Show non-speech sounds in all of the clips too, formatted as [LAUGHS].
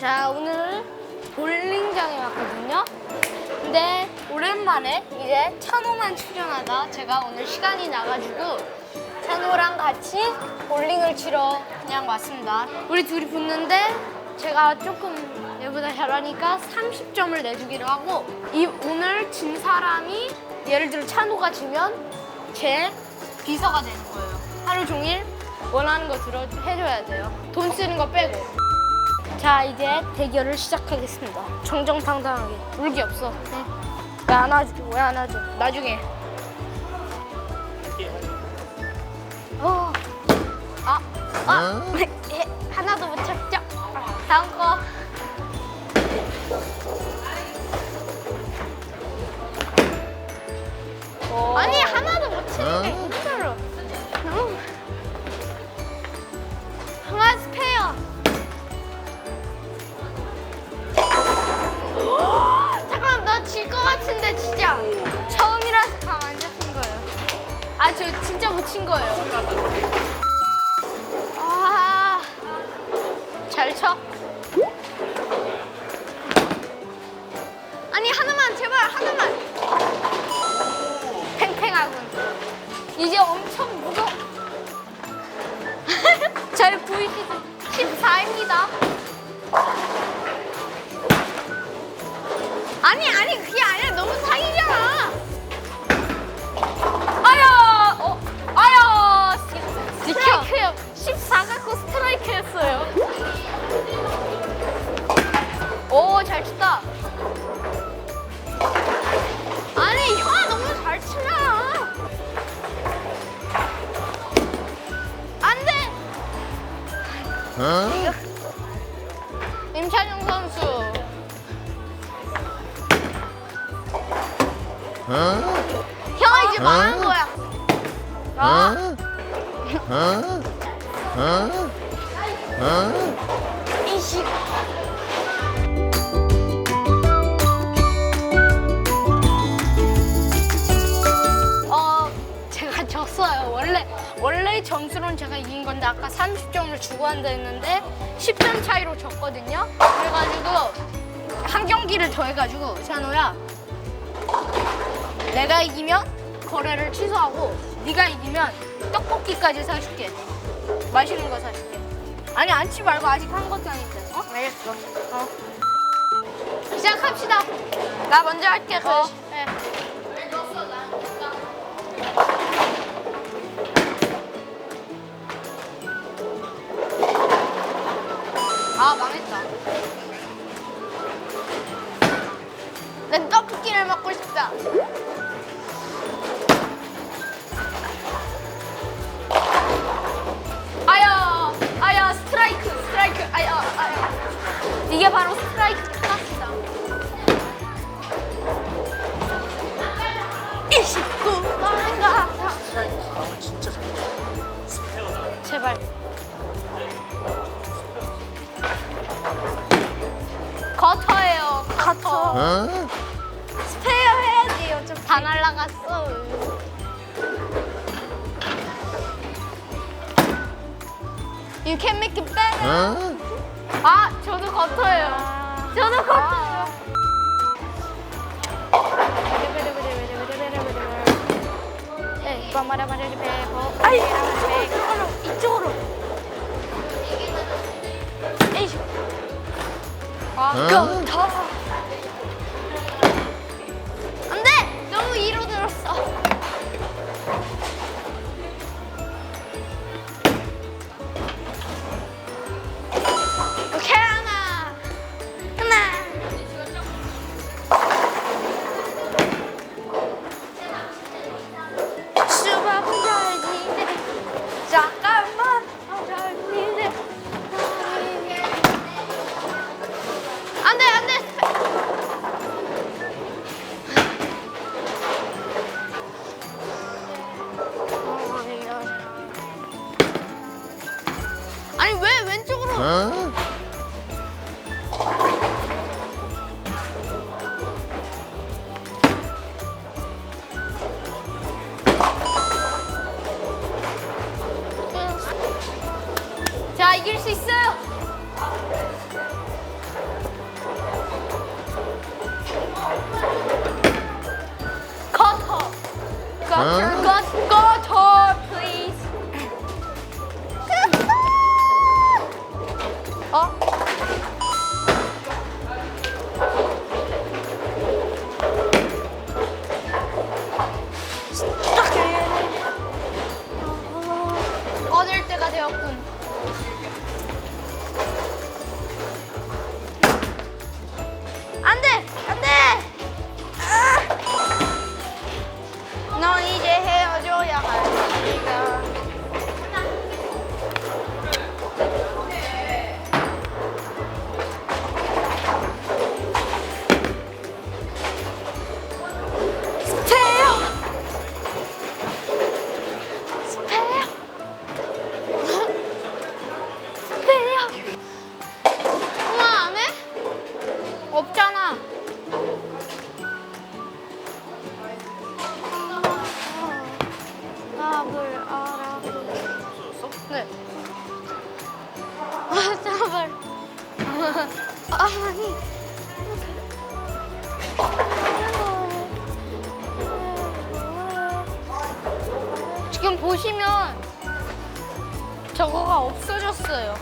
자, 오늘 볼링장에 왔거든요. 근데 오랜만에 이제 찬호만 출연하다 제가 오늘 시간이 나가지고 찬호랑 같이 볼링을 치러 그냥 왔습니다. 우리 둘이 붙는데 제가 조금 얘보다 잘하니까 30점을 내주기로 하고 이 오늘 진 사람이 예를 들어 찬호가 지면 제 비서가 되는 거예요. 하루 종일 원하는 거 들어 해줘야 돼요. 돈 쓰는 거 빼고. 자 이제 대결을 시작하겠습니다. 정정당당하게 울기 없어. 네. 왜안 하죠? 왜안 하죠? 나중에. 어. 아, 아, 예, 하나도 못 찾죠. 아, 다음 거. 아니 하나도 못 치는 게 저 진짜 못친 거예요. 아, 잘 쳐. 아니 하나만 제발 하나만. 팽팽하군. 이제 엄청 무거. 저희 VC도 14입니다. 아니 아니 그게 아니라 너무 사기잖아. 임찬용 선수. 형아 이제 망한 거야. 아, [LAUGHS] 점수로는 제가 이긴 건데 아까 30점을 주고 한다 했는데 10점 차이로 졌거든요. 그래가지고 한 경기를 더 해가지고 찬호야 내가 이기면 거래를 취소하고 네가 이기면 떡볶이까지 사줄게. 맛있는 거 사줄게. 아니 앉지 말고 아직 한 것도 아닌데. 어? 알겠어. 어. 시작합시다. 나 먼저 할게. 어. 네. 떡볶이를 먹고 싶다. 아야, 아야, 스트라이크, 스트라이크, 아야, 아야. 이게 바로 스트라이크 클래스다. 29번가. 진짜 잘 제발. 커터예요, 커터. 요즘 다 날라갔어. You can make it better. 아, 저도 커터예요. 저도 커터예요. 네, 마마라마라리 베고. 아이, 이쪽으로, 이쪽으로. 에이쇼. 아, 커터. 너무 위로 들었어. I just sick? 네. 아, 제발. 아, 아니. 지금 보시면 저거가 없어졌어요.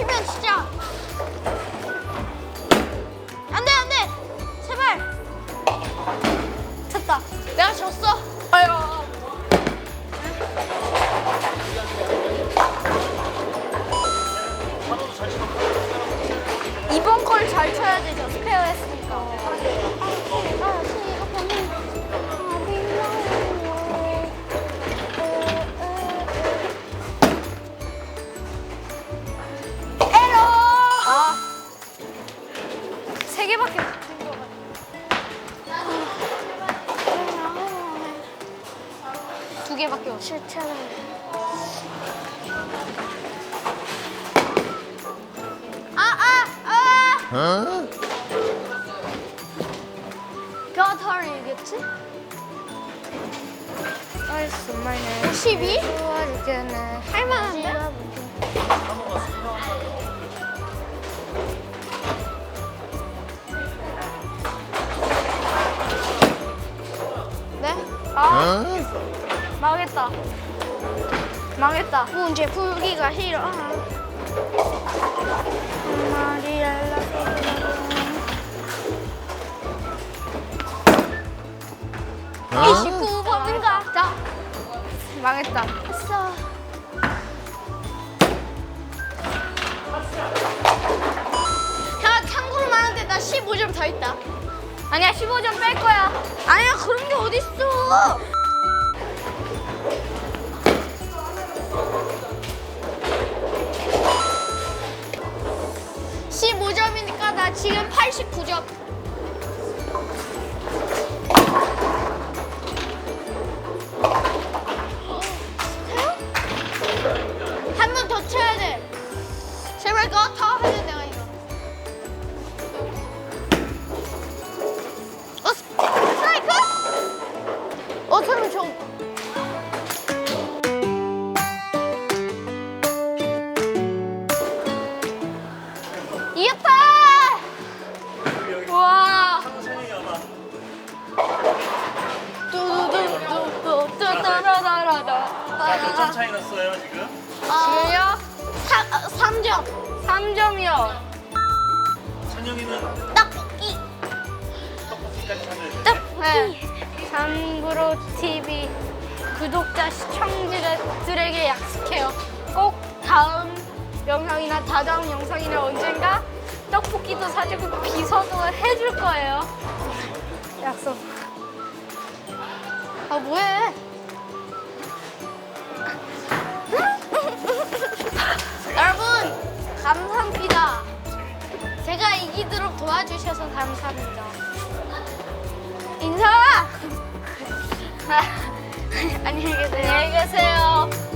치면 진짜 안 돼, 안 돼. 제발. 쳤다. 내가 졌어. 아유. 개밖에 못친것 같아. 두 개밖에 없어. 7천 원. 아, 아, 아! 가타리겠지? 알았어, 말네. 12? 할만한데? 아, 망했다. 망했다. 문제 풀기가 싫어. 마리엘라 29번인가? 자, 망했다. 했어. 야, 참고로 말하는데 나 15점 더 있다. 아니야, 15점 뺄 거야. 아니야, 그런 게 어딨어. (15점이니까) 나 지금 (89점) 점 차이 났어요, 지금? 지금요? 3점. 3점이요. 찬영이는 떡볶이. 떡볶이까지 찾아야 돼. 네. 참고로 TV 구독자 시청자들에게 약속해요. 꼭 다음 영상이나 다다음 영상이나 언젠가 떡볶이도 사주고 비서도 해줄 거예요. 약속. 아 뭐해? 여러분 감사합니다. 제가 이기도록 도와주셔서 감사합니다. 인사! [LAUGHS] 안녕히 계세요. 안녕히 계세요.